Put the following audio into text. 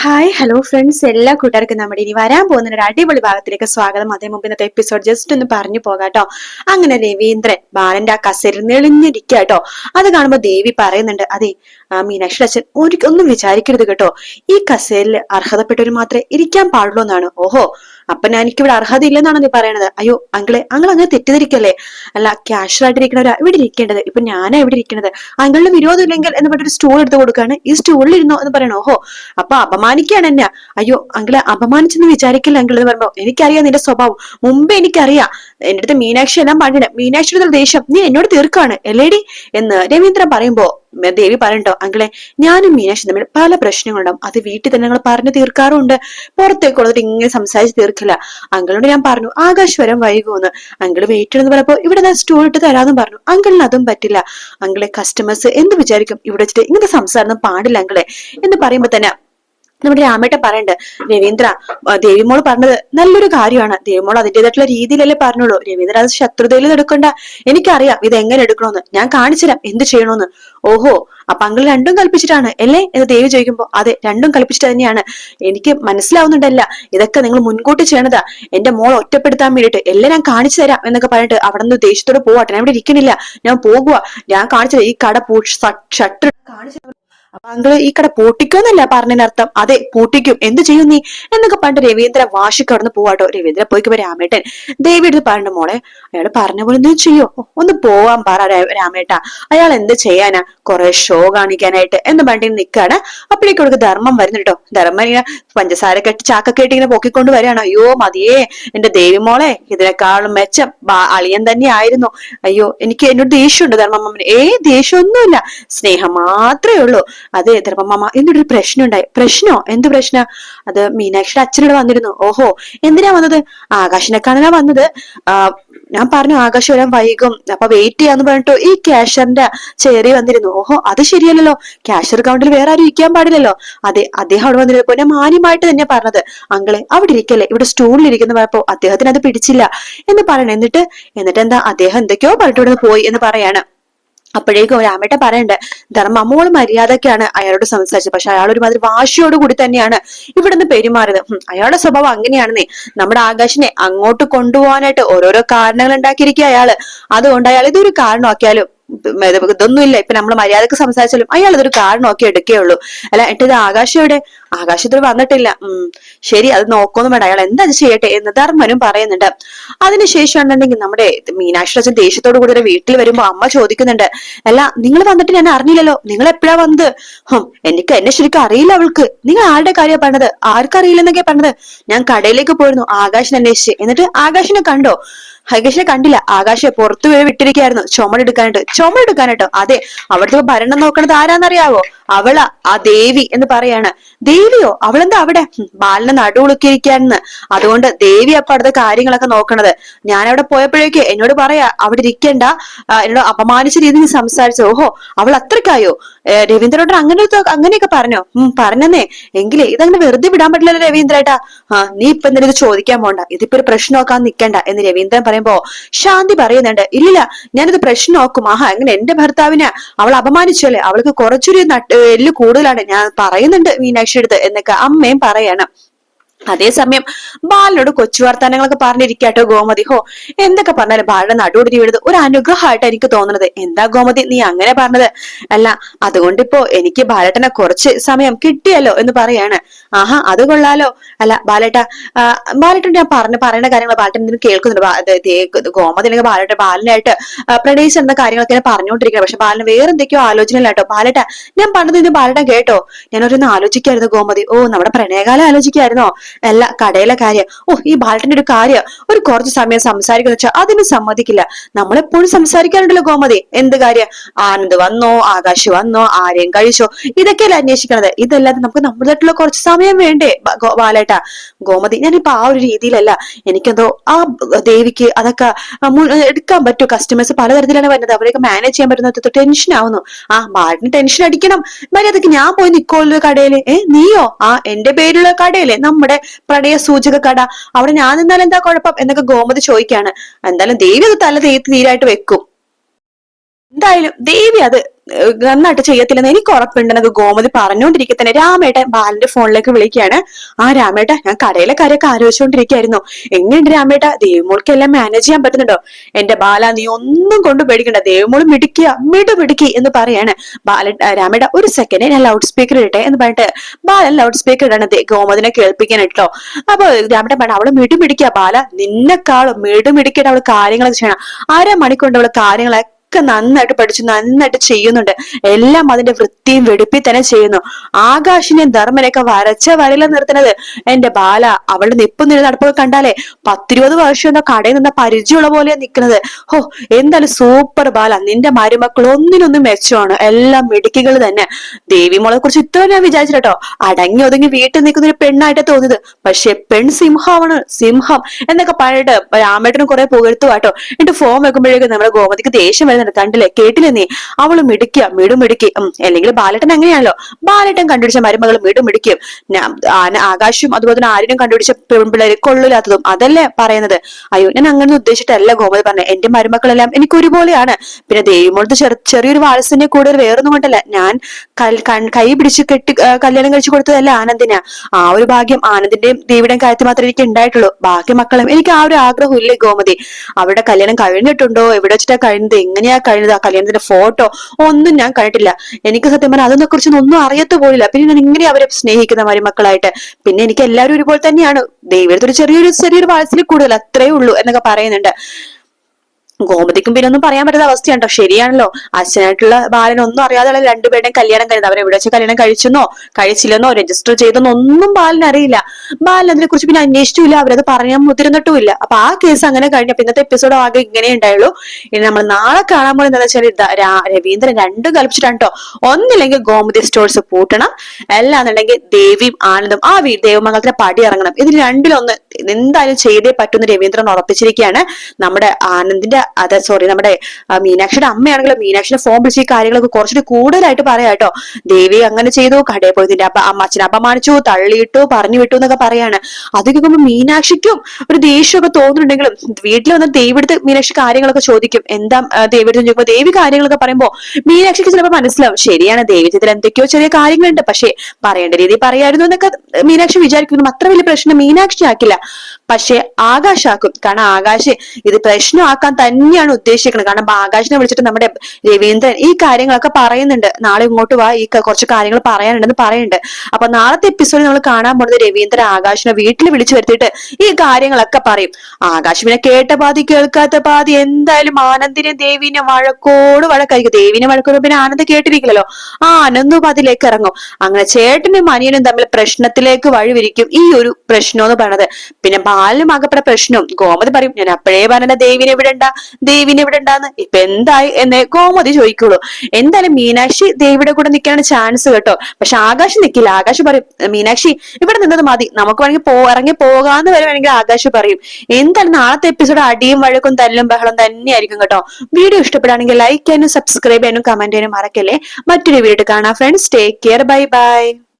Hi hello friends എല്ലാ കൂട്ടുകാർക്കും നമ്മുടെ ഇനി വരാൻ പോകുന്ന ഒരു അടിപൊളി ഭാഗത്തിലേക്ക് സ്വാഗതം. അതേ മുമ്പ് ഇന്നത്തെ എപ്പിസോഡ് ജസ്റ്റ് ഒന്ന് പറഞ്ഞു പോകാട്ടോ. അങ്ങനെ രവീന്ദ്രൻ ബാലന്റെ ആ കസേര നെളിഞ്ഞിരിക്കാട്ടോ അത് കാണുമ്പോൾ ദേവി പറയുന്നുണ്ട് അതെ മീനാക്ഷി അച്ഛൻ ഒരിക്കലും ഒന്നും വിചാരിക്കരുത് കേട്ടോ. ഈ കസേരയിൽ അർഹതപ്പെട്ടവർ മാത്രമേ ഇരിക്കാൻ പാടുള്ളൂ എന്നാണ്. ഓഹോ അപ്പൊ ഞാൻ എനിക്കിവിടെ അർഹത ഇല്ലെന്നാണ് നീ പറയണത്. അയ്യോ അങ്കിളെ അങ്ങൾ അങ്ങനെ തെറ്റിദ്ധരിക്കല്ലേ? അല്ല ക്യാഷ്വലായിട്ട് ഇരിക്കണവരാ ഇവിടെ ഇരിക്കേണ്ടത്. ഇപ്പൊ ഞാനാ ഇവിടെ ഇരിക്കണത്. അങ്കിളിന് വിരോധം ഇല്ലെങ്കിൽ എന്ന് പറഞ്ഞൊരു സ്റ്റൂൾ എടുത്ത് കൊടുക്കാണ്. ഈ സ്റ്റൂളിൽ ഇരുന്നോ എന്ന് പറയണോ? ഓഹോ അപ്പൊ അപമാനിക്കുകയാണ് എന്നെ. അയ്യോ അങ്കിളെ അപമാനിച്ചെന്ന് വിചാരിക്കില്ല അങ്കിൾ എന്ന് പറയുമ്പോ എനിക്കറിയാം നിന്റെ സ്വഭാവം. മുമ്പേ എനിക്കറിയാം. എന്റെ അടുത്ത് മീനാക്ഷി എല്ലാം പറഞ്ഞില്ല മീനാക്ഷിയുടെ ദേഷ്യം. നീ എന്നോട് തീർക്കാണ്. എല്ലേടി എന്ന് രവീന്ദ്രൻ പറയുമ്പോ ദേവി പറയണ്ടോ? അങ്കിളെ ഞാനും മീനാക്ഷി തമ്മിൽ പല പ്രശ്നങ്ങളുണ്ടാവും. അത് വീട്ടിൽ തന്നെ ഞങ്ങൾ പറഞ്ഞു തീർക്കാറുണ്ട്. പുറത്തേക്ക് ഉള്ളത് ഇങ്ങനെ സംസാരിച്ച് തീർക്കില്ല. അങ്കിളോട് ഞാൻ പറഞ്ഞു ആകാശ് വരം വൈകുമെന്ന്. അങ്കിൾ വെയിറ്റ് എന്ന് ഇവിടെ ഞാൻ സ്റ്റോൾ ഇട്ട് തരാമെന്ന് പറഞ്ഞു. അങ്കിളിന് അതും പറ്റില്ല. അങ്കിളെ കസ്റ്റമേഴ്സ് എന്ത് വിചാരിക്കും? ഇവിടെ വെച്ചിട്ട് ഇങ്ങനത്തെ സംസാരം പാടില്ല അങ്കിളെ. എന്ന് പറയുമ്പോ തന്നെ നമ്മുടെ രാമേട്ട പറയണ്ട് രവീന്ദ്ര ദേവിമോൾ പറഞ്ഞത് നല്ലൊരു കാര്യമാണ്. ദേവിമോൾ അതിന്റെതായിട്ടുള്ള രീതിയിലല്ലേ പറഞ്ഞുള്ളൂ. രവീന്ദ്ര അത് ശത്രുതയിൽ എടുക്കണ്ട. എനിക്കറിയാം ഇത് എങ്ങനെ എടുക്കണമെന്ന് ഞാൻ കാണിച്ചുതരാം എന്ത് ചെയ്യണമെന്ന് ഓഹോ അപ്പൊ അങ്കിൾ രണ്ടും കൽപ്പിച്ചിട്ടാണ് അല്ലേ? എന്ന് ദേവി ചോദിക്കുമ്പോ അതെ രണ്ടും കൽപ്പിച്ചിട്ട് തന്നെയാണ്. എനിക്ക് മനസ്സിലാവുന്നുണ്ടല്ല ഇതൊക്കെ നിങ്ങൾ മുൻകൂട്ടി ചെയ്യണതാ. എന്റെ മോൾ ഒറ്റപ്പെടുത്താൻ വേണ്ടിയിട്ട് എല്ലാം ഞാൻ കാണിച്ചു തരാം എന്നൊക്കെ പറഞ്ഞിട്ട് അവിടെ നിന്ന് ദേഷ്യത്തോട് പോവാട്ടെ ഞാൻ ഇവിടെ ഇരിക്കണില്ല. ഞാൻ പോകുക ഞാൻ കാണിച്ചത് ഈ കട പൂ ഷട്ടർ കാണിച്ചു അങ്കിൾ ഈ കട പൂട്ടിക്കുമെന്നല്ല പറഞ്ഞതിനർത്ഥം. അതെ പൂട്ടിക്കും. എന്ത് ചെയ്യും നീ? എന്നൊക്കെ പറഞ്ഞ രവീന്ദ്ര വാശി കടന്ന് പോവാട്ടോ രവീന്ദ്ര പോയിക്കുമ്പോ രാമേട്ടൻ ദേവി എടുത്ത് പറഞ്ഞു മോളെ. അയാൾ പറഞ്ഞ പോലെ എന്തും ചെയ്യോ? ഒന്ന് പോവാൻ പറ രാമേട്ട. അയാൾ എന്ത് ചെയ്യാനാ? കുറെ ഷോ കാണിക്കാനായിട്ട്. എന്ന് പറഞ്ഞിട്ട് നിക്കാണ്. അപ്പോഴേക്കും ധർമ്മം വരുന്നുണ്ടോ ധർമ്മം ഇങ്ങനെ പഞ്ചസാര കെട്ടി ചാക്ക കെട്ടി ഇങ്ങനെ പൊക്കിക്കൊണ്ട് വരികയാണ്. അയ്യോ മതിയേ. എന്റെ ദേവി മോളെ. ഇതിനേക്കാളും മെച്ചം. അളിയൻ തന്നെ ആയിരുന്നു. അയ്യോ എനിക്ക് എന്നോട് ദേഷ്യമുണ്ട് ധർമ്മമ്മ ഏ ദേഷ്യമൊന്നുമില്ല. സ്നേഹം മാത്രമേ ഉള്ളൂ. അതെ ധർമ്മമ്മ എന്നൊരു പ്രശ്നം ഉണ്ടായി പ്രശ്നോ? എന്ത് പ്രശ്ന? അത് മീനാക്ഷിയുടെ അച്ഛനോട് വന്നിരുന്നു. ഓഹോ എന്തിനാ വന്നത്? ആകാശിനെ കാണാനാ വന്നത് ഞാൻ പറഞ്ഞു ആകാശം വരാൻ വൈകും. അപ്പൊ വെയിറ്റ് ചെയ്യാന്ന് പറഞ്ഞിട്ട് ഈ ക്യാഷറിന്റെ ചേറി വന്നിരുന്നു. ഓഹോ അത് ശരിയല്ലല്ലോ. ക്യാഷർ അക്കൗണ്ടിൽ വേറെ ആരും ഇരിക്കാൻ പാടില്ലല്ലോ. അതെ അദ്ദേഹം അവിടെ വന്നിരുന്നപ്പോ ഞാൻ മാന്യമായിട്ട് തന്നെ പറഞ്ഞത്. അങ്കളെ അവിടെ ഇരിക്കല്ലേ? ഇവിടെ സ്റ്റൂളിൽ ഇരിക്കുന്ന പറഞ്ഞപ്പോ അദ്ദേഹത്തിന് അത് പിടിച്ചില്ല എന്ന് പറയണം. എന്നിട്ട് എന്നിട്ട് എന്താ അദ്ദേഹം എന്തൊക്കെയോ പറഞ്ഞിട്ട് പോയി എന്ന് പറയാണ്. അപ്പോഴേക്കും രാമേട്ട പറയണ്ട് ധർമ്മ മോൾ മര്യാദക്കാണ് അയാളോട് സംസാരിച്ചത്. പക്ഷെ അയാൾ ഒരുമാതിരി വാശിയോട് കൂടി തന്നെയാണ് ഇവിടുന്ന് പെരുമാറിയത് അയാളുടെ സ്വഭാവം അങ്ങനെയാണെന്നേ. നമ്മുടെ ആകാശിനെ അങ്ങോട്ട് കൊണ്ടുപോകാനായിട്ട് ഓരോരോ കാരണങ്ങൾ ഉണ്ടാക്കിയിരിക്കുക അയാൾ. അതുകൊണ്ട് അയാൾ ഇതൊരു കാരണമാക്കിയാലും ഇതൊന്നുമില്ല. ഇപ്പൊ നമ്മൾ മര്യാദയ്ക്ക് സംസാരിച്ചാലും അയാൾ ഇതൊരു കാർഡ് നോക്കി എടുക്കുകയുള്ളൂ അല്ല ഇത് ആകാശം എവിടെ? ആകാശത്തിൽ വന്നിട്ടില്ല. ഉം ശരി അത് നോക്കൊന്നും വേണ്ട. അയാൾ എന്താ ചെയ്യട്ടെ എന്ന് ധർമ്മനും പറയുന്നുണ്ട്. അതിനുശേഷം ഉണ്ടെങ്കിൽ നമ്മുടെ മീനാക്ഷി അച്ഛൻ ദേഷ്യത്തോടു കൂടി വീട്ടിൽ വരുമ്പോ അമ്മ ചോദിക്കുന്നുണ്ട്. അല്ല നിങ്ങൾ വന്നിട്ട് ഞാൻ അറിഞ്ഞില്ലല്ലോ. നിങ്ങൾ എപ്പോഴാ വന്നത്? ഹും എനിക്ക് എന്നെ ശരിക്കും അറിയില്ല അവൾക്ക്. നിങ്ങൾ ആരുടെ കാര്യമാണ് പറഞ്ഞത് ആർക്കറിയില്ലെന്നൊക്കെ പറഞ്ഞത് ഞാൻ കടയിലേക്ക് പോയിരുന്നു. ആകാശിനെ അന്വേഷിച്ച്. എന്നിട്ട് ആകാശിനെ കണ്ടോ? ഹൈകേഷിനെ കണ്ടില്ല. ആകാശെ പുറത്തു പോയി വിട്ടിരിക്കായിരുന്നു ചുമടെടുക്കാനായിട്ട്. ചുമടെടുക്കാനായിട്ടോ? അതെ. അവിടുത്തെ ഭരണം നോക്കണത് ആരാന്നറിയാവോ? അവളാ ആ ദേവി എന്ന് പറയാണ്. ദേവിയോ അവളെന്താ അവിടെ? ബാലിനെ നടുവുളുക്കിയിരിക്കാന്ന് അതുകൊണ്ട് ദേവി അപ്പൊ അടുത്ത കാര്യങ്ങളൊക്കെ നോക്കണത്. ഞാൻ അവിടെ പോയപ്പോഴേക്ക് എന്നോട് പറയാ അവിടെ ഇരിക്കണ്ട. എന്നോട് അപമാനിച്ച രീതിയിൽ സംസാരിച്ചു. ഓഹോ അവൾ അത്രക്കായോ രവീന്ദ്രനോട് അങ്ങനെ അങ്ങനെയൊക്കെ പറഞ്ഞോ? ഉം പറഞ്ഞെന്നേ. എങ്കിലേ ഇതങ്ങനെ വെറുതെ വിടാൻ പറ്റില്ലല്ലോ രവീന്ദ്രേട്ടാ. ആ നീ ഇപ്പൊ എന്തെങ്കിലും ഇത് ചോദിക്കാൻ പോണ്ട? ഇതിപ്പോ ഒരു പ്രശ്നം നോക്കാൻ നിക്കണ്ട എന്ന് രവീന്ദ്രൻ പറയുമ്പോ ശാന്തി പറയുന്നുണ്ട് ഇല്ലില്ല ഞാനിത് പ്രശ്നം നോക്കും ആഹാ അങ്ങനെ എന്റെ ഭർത്താവിനെ അവൾ അപമാനിച്ചല്ലേ? അവൾക്ക് കുറച്ചൊരു എല്ല് കൂടുതലാണ്. ഞാൻ പറയുന്നുണ്ട് മീനാക്ഷി എടുത്ത് എന്നൊക്കെ അമ്മയും പറയണം. അതേസമയം ബാലനോട് കൊച്ചു വർത്താനങ്ങളൊക്കെ പറഞ്ഞിരിക്കാട്ടോ ഗോമതി. ഹോ എന്തൊക്കെ പറഞ്ഞാലും ബാലയുടെ നടുവിടി വീഴുന്നത് ഒരു അനുഗ്രഹമായിട്ട് എനിക്ക് തോന്നുന്നത്. എന്താ ഗോമതി നീ അങ്ങനെ പറഞ്ഞത്? അല്ല അതുകൊണ്ടിപ്പോ എനിക്ക് ബാലേട്ടനെ കുറച്ച് സമയം കിട്ടിയല്ലോ എന്ന് പറയാണ്. ആഹാ അത് കൊള്ളാലോ. അല്ല ബാലേട്ട ബാലേട്ടൻ ഞാൻ പറഞ്ഞ പറയുന്ന കാര്യങ്ങൾ ബാലേട്ടൻ ഇതിന് കേൾക്കുന്നുണ്ട്. ഗോമതി അല്ലെങ്കിൽ ബാലേട്ട ബാലനായിട്ട് പ്രണയിച്ച് എന്ന കാര്യങ്ങളൊക്കെ പറഞ്ഞുകൊണ്ടിരിക്കുന്നത് പക്ഷെ ബാലന് വേറെ എന്തൊക്കെയോ ആലോചന കേട്ടോ. ബാലേട്ട ഞാൻ പണ്ടത് ബാലേട്ടൻ കേട്ടോ. ഞാനൊരു ആലോചിക്കായിരുന്നു ഗോമതി. ഓ നമ്മുടെ പ്രണയകാലം ആലോചിക്കായിരുന്നോ? അല്ല കടയിലെ കാര്യം. ഓ ഈ ബാലറ്റിന്റെ ഒരു കാര്യം. ഒരു കുറച്ച് സമയം സംസാരിക്കുന്ന വെച്ചാൽ അതിന് സമ്മതിക്കില്ല. നമ്മളെപ്പോഴും സംസാരിക്കാറുണ്ടല്ലോ ഗോമതി. എന്ത് കാര്യം? ആനന്ദ് വന്നോ? ആകാശ് വന്നോ? ആരെയും കഴിച്ചോ? ഇതൊക്കെയല്ലേ അന്വേഷിക്കണത്. ഇതല്ലാതെ നമുക്ക് നമ്മുടേതായിട്ടുള്ള കുറച്ച് സമയം വേണ്ടേ ബാലേട്ട? ഗോമതി ഞാനിപ്പോ ആ ഒരു രീതിയിലല്ല. എനിക്കെന്തോ ആ ദേവിക്ക് അതൊക്കെ എടുക്കാൻ പറ്റും? കസ്റ്റമേഴ്സ് പലതരത്തിലാണ് വരുന്നത്. അവരെയൊക്കെ മാനേജ് ചെയ്യാൻ പറ്റുന്ന ടെൻഷൻ ആവുന്നു. ആ ബാലിന് ടെൻഷൻ അടിക്കണം. മര്യാദയ്ക്ക് ഞാൻ പോയി നിക്കോളൊരു കടയിൽ. ഏ നീയോ? ആ എന്റെ പേരുള്ള കടയിലെ. നമ്മുടെ പ്രണയ സൂചക കട. അവിടെ ഞാൻ നിന്നാൽ എന്താ കുഴപ്പം? എന്നൊക്കെ ഗോമതി ചോദിക്കാണ്. എന്തായാലും ദേവി അത് തല തീരായിട്ട് വെക്കും. എന്തായാലും ദേവി അത് നന്നായിട്ട് ചെയ്യത്തില്ലെന്ന് എനിക്ക് ഉറപ്പുണ്ടെന്ന് ഗോമതി പറഞ്ഞുകൊണ്ടിരിക്കെ തന്നെ രാമേട്ടൻ ബാലന്റെ ഫോണിലേക്ക് വിളിക്കുകയാണ്. ആ രാമേട്ട ഞാൻ കടയിലെ കാര്യമൊക്കെ ആലോചിച്ചുകൊണ്ടിരിക്കുകയായിരുന്നു എങ്ങനെയുണ്ട് രാമേട്ട? ദേവിമോൾക്ക് എല്ലാം മാനേജ് ചെയ്യാൻ പറ്റുന്നുണ്ടോ? എന്റെ ബാല നീ ഒന്നും കൊണ്ട് പേടിക്കണ്ട. ദേവിമോൾ മിടിക്കുക മിടു പിടിക്കി എന്ന് പറയാണ്. ബാലൻ രാമേട്ട ഒരു സെക്കൻഡ് ഞാൻ ലൗഡ് സ്പീക്കർ ഇട്ടെ എന്ന് പറഞ്ഞിട്ട് ബാലൻ ലൗഡ് സ്പീക്കർ ഇടാണ്. ഗോമതിനെ കേൾപ്പിക്കാനായിട്ടോ അപ്പൊ രാമേട്ടൻ പറഞ്ഞ അവൾ മിടു മിടിക്കുക ബാല. നിന്നെക്കാളും മിടു മിടിക്കായിട്ട് അവൾ കാര്യങ്ങളൊക്കെ ചെയ്യണം. അരമണിക്കൊണ്ട് അവൾ കാര്യങ്ങളൊക്കെ ഒക്കെ നന്നായിട്ട് പഠിച്ചു നന്നായിട്ട് ചെയ്യുന്നുണ്ട്. എല്ലാം അതിന്റെ വൃത്തിയും വെടുപ്പി തന്നെ ചെയ്യുന്നു. ആകാശിനെയും ധർമ്മനെയൊക്കെ വരച്ച വരയില നിർത്തുന്നത് എന്റെ ബാല. അവളുടെ നിപ്പ് നിന്ന് നടപ്പൊക്കെ കണ്ടാലേ പത്തിരുപത് വർഷം എന്ന കടയിൽ നിന്ന പരിചയമുള്ള പോലെ നിൽക്കുന്നത്. ഹോ എന്തായാലും സൂപ്പർ ബാല. നിന്റെ മരുമക്കൾ ഒന്നിനൊന്നും മെച്ചമാണ്. എല്ലാം മിടുക്കികൾ തന്നെ. ദേവിമോളെ കുറിച്ച് ഇത്ര ഞാൻ വിചാരിച്ചിട്ടോ അടങ്ങി ഒതുങ്ങി വീട്ടിൽ നിൽക്കുന്ന ഒരു പെണ്ണായിട്ട് തോന്നിയത്. പക്ഷെ പെൺ സിംഹമാണ് സിംഹം എന്നൊക്കെ പറഞ്ഞിട്ട് രാമേട്ടനും കുറെ പുകഴ്ത്തു കേട്ടോ എന്നിട്ട് ഫോം വെക്കുമ്പോഴേക്കും നമ്മുടെ ഗോമതിക്ക് ദേഷ്യം വരുന്നുണ്ട് കണ്ടില്ലേ? കേട്ടില്ലേ നീ? അവൾ മിടുക്കിയ മിടുമിടുക്കി അല്ലെങ്കിൽ ബാലേട്ടൻ അങ്ങനെയാണല്ലോ. ബാലേട്ടൻ കണ്ടുപിടിച്ച മരുമകൾ മിടുമിടുക്കിയും ആകാശും അതുപോലെ തന്നെ ആരിനും കണ്ടുപിടിച്ച പെൺപിള്ളേര് കൊള്ളില്ലാത്തതും അതല്ലേ പറയുന്നത്? അയ്യോ ഞാൻ അങ്ങനെ ഉദ്ദേശിച്ചിട്ടല്ല ഗോമതി പറഞ്ഞത് എന്റെ മരുമക്കളെല്ലാം എനിക്ക് ഒരുപോലെയാണ്. പിന്നെ ദേവിമോളത്ത് ചെറു ചെറിയൊരു വാത്സന്യ കൂടുതൽ വേറൊന്നും കൊണ്ടല്ല. ഞാൻ കൈ പിടിച്ച് കെട്ടി കല്യാണം കഴിച്ചു കൊടുത്തതല്ല ആനന്ദിനാ. ആ ഒരു ഭാഗ്യം ആനന്ദിന്റെയും ദേവിയുടെയും കാര്യത്തിൽ മാത്രമേ എനിക്ക് ഉണ്ടായിട്ടുള്ളൂ. ബാക്കി മക്കളും എനിക്ക് ആ ഒരു ആഗ്രഹം ഇല്ലേ ഗോമതി? അവരുടെ കല്യാണം കഴിഞ്ഞിട്ടുണ്ടോ? എവിടെ വെച്ചിട്ടാ കഴിഞ്ഞത്? എങ്ങനെയാ കഴിഞ്ഞത് ആ കല്യാണത്തിന്റെ ഫോട്ടോ ഒന്നും ഞാൻ കണ്ടിട്ടില്ല. എനിക്ക് സത്യം പറഞ്ഞാൽ അതിനെ കുറിച്ചൊന്നും ഒന്നും അറിയത്ത് പോലില്ല. പിന്നെ ഞാൻ ഇങ്ങനെ അവരെ സ്നേഹിക്കുന്ന മരുമക്കളായിട്ട്. പിന്നെ എനിക്ക് എല്ലാവരും ഒരുപോലെ തന്നെയാണ്. ദൈവത്തിൽ ചെറിയൊരു ചെറിയൊരു വാത്സല്യം കൂടുതൽ അത്രേ ഉള്ളൂ എന്നൊക്കെ പറയുന്നുണ്ട്. ഗോമതിക്കും പിന്നെ ഒന്നും പറയാൻ പറ്റാത്ത അവസ്ഥയാണ് കേട്ടോ ശരിയാണല്ലോ. അച്ഛനായിട്ടുള്ള ബാലൻ ഒന്നും അറിയാതെയുള്ള രണ്ടുപേരുടെയും കല്യാണം കഴിഞ്ഞത് അവരെ എവിടെ വെച്ച് കല്യാണം കഴിച്ചെന്നോ കഴിച്ചില്ലെന്നോ രജിസ്റ്റർ ചെയ്തെന്നോ ഒന്നും ബാലൻ അറിയില്ല. ബാലൻ അതിനെ കുറിച്ച് പിന്നെ അന്വേഷിച്ചില്ല. അവരത് പറയാൻ മുതിർന്നിട്ടുമില്ല. അപ്പൊ ആ കേസ് അങ്ങനെ കഴിഞ്ഞപ്പോ ഇന്നത്തെ എപ്പിസോഡ് ആകെ ഇങ്ങനെ ഉണ്ടായുള്ളൂ. ഇനി നമ്മൾ നാളെ കാണാൻ പോലെ എന്താ വെച്ചാൽ ഇതാ രവീന്ദ്രൻ രണ്ടും കൽപ്പിച്ചിട്ടാണ് കേട്ടോ. ഒന്നില്ലെങ്കിൽ ഗോമതി സ്റ്റോഴ്സ് പൂട്ടണം. അല്ലാന്നുണ്ടെങ്കിൽ ദേവിയും ആനന്ദും ആ വീ ദേവമംഗലത്തിന് പടി ഇറങ്ങണം. ഇതിൽ രണ്ടിലൊന്ന് എന്തായാലും ചെയ്തേ പറ്റുമെന്ന് രവീന്ദ്രൻ ഉറപ്പിച്ചിരിക്കുകയാണ്. നമ്മുടെ ആനന്ദിന്റെ അതെ സോറി നമ്മുടെ മീനാക്ഷിയുടെ അമ്മയാണെങ്കിലും മീനാക്ഷിയുടെ ഫോൺ വിളിച്ച് ഈ കാര്യങ്ങളൊക്കെ കുറച്ചുകൂടി കൂടുതലായിട്ട് പറയാം കേട്ടോ. ദേവി അങ്ങനെ ചെയ്തു കടയിൽ പോയി നിന്റെ അപ്പ അമ്മ അച്ഛനെ അപമാനിച്ചു തള്ളിയിട്ടു പറഞ്ഞു വിട്ടു എന്നൊക്കെ പറയാണ്. അത് കേൾക്കുമ്പോൾ മീനാക്ഷിക്കും ഒരു ദേഷ്യമൊക്കെ തോന്നുന്നുണ്ടെങ്കിലും വീട്ടിൽ വന്ന ദേവിയുടെ മീനാക്ഷി കാര്യങ്ങളൊക്കെ ചോദിക്കും. എന്താ ദേവിയുടെ ചോദിക്കുമ്പോൾ ദേവി കാര്യങ്ങളൊക്കെ പറയുമ്പോൾ മീനാക്ഷിക്ക് ചിലപ്പോൾ മനസ്സിലാവും ശരിയാണ് ദേവി ഇതിൽ എന്തൊക്കെയോ ചെറിയ കാര്യങ്ങളുണ്ട്. പക്ഷേ പറയേണ്ട രീതി പറയായിരുന്നു എന്നൊക്കെ മീനാക്ഷി വിചാരിക്കുന്നു. അത്ര വലിയ പ്രശ്നം മീനാക്ഷി ആക്കില്ല. പക്ഷെ ആകാശാക്കും കാരണം ആകാശ് ഇത് പ്രശ്നമാക്കാൻ തന്നെയാണ് ഉദ്ദേശിക്കുന്നത്. കാരണം ആകാശിനെ വിളിച്ചിട്ട് നമ്മുടെ രവീന്ദ്രൻ ഈ കാര്യങ്ങളൊക്കെ പറയുന്നുണ്ട്. നാളെ ഇങ്ങോട്ട് വാ ഈ കുറച്ച് കാര്യങ്ങൾ പറയാനുണ്ടെന്ന് പറയുന്നുണ്ട്. അപ്പൊ നാളത്തെ എപ്പിസോഡിൽ നമ്മൾ കാണാൻ പോകുന്നത് രവീന്ദ്രൻ ആകാശിനെ വീട്ടിൽ വിളിച്ചു വരുത്തിയിട്ട് ഈ കാര്യങ്ങളൊക്കെ പറയും. ആകാശ് കേട്ട പാതി കേൾക്കാത്ത പാതി എന്തായാലും ആനന്ദിനെ ദേവീനെ വഴക്കോട് വഴക്കായിരിക്കും. ദേവീനെ വഴക്കോട് പിന്നെ ആനന്ദ് കേട്ടിരിക്കില്ലല്ലോ. ആ ആനന്ദും അതിലേക്ക് ഇറങ്ങും. അങ്ങനെ ചേട്ടനും അനിയനും തമ്മിൽ പ്രശ്നത്തിലേക്ക് വഴിവിരിക്കും ഈ ഒരു പ്രശ്നം എന്ന് പറയണത്. പിന്നെ ബാലിനും ആകപ്പെട്ട പ്രശ്നവും ഗോമതി പറയും ഞാൻ അപ്പോഴേ പറഞ്ഞ ദേവിനെ ഇവിടെ ഉണ്ടാ ദേവിനെ ഉണ്ടാന്ന് ഇപ്പൊ എന്തായി എന്നേ ഗോമതി ചോദിക്കുള്ളൂ. എന്തായാലും മീനാക്ഷി ദേവിയുടെ കൂടെ നിൽക്കാനാണ് ചാൻസ് കേട്ടോ. പക്ഷെ ആകാശ് നിൽക്കില്ല ആകാശ് പറയും മീനാക്ഷി ഇവിടെ നിന്നത് മതി. നമുക്ക് വേണമെങ്കിൽ പോ ഇറങ്ങി പോകാന്ന് വരെ വേണമെങ്കിൽ ആകാശ് പറയും. എന്തായാലും നാളത്തെ എപ്പിസോഡ് അടിയും വഴക്കും തല്ലും ബഹളം തന്നെയായിരിക്കും കേട്ടോ. വീഡിയോ ഇഷ്ടപ്പെടുകയാണെങ്കിൽ ലൈക്ക് ചെയ്യാനും സബ്സ്ക്രൈബ് ചെയ്യാനും കമന്റ് ചെയ്യാനും മറക്കല്ലേ. മറ്റൊരു വീഡിയോ കാണാം friends take care bye bye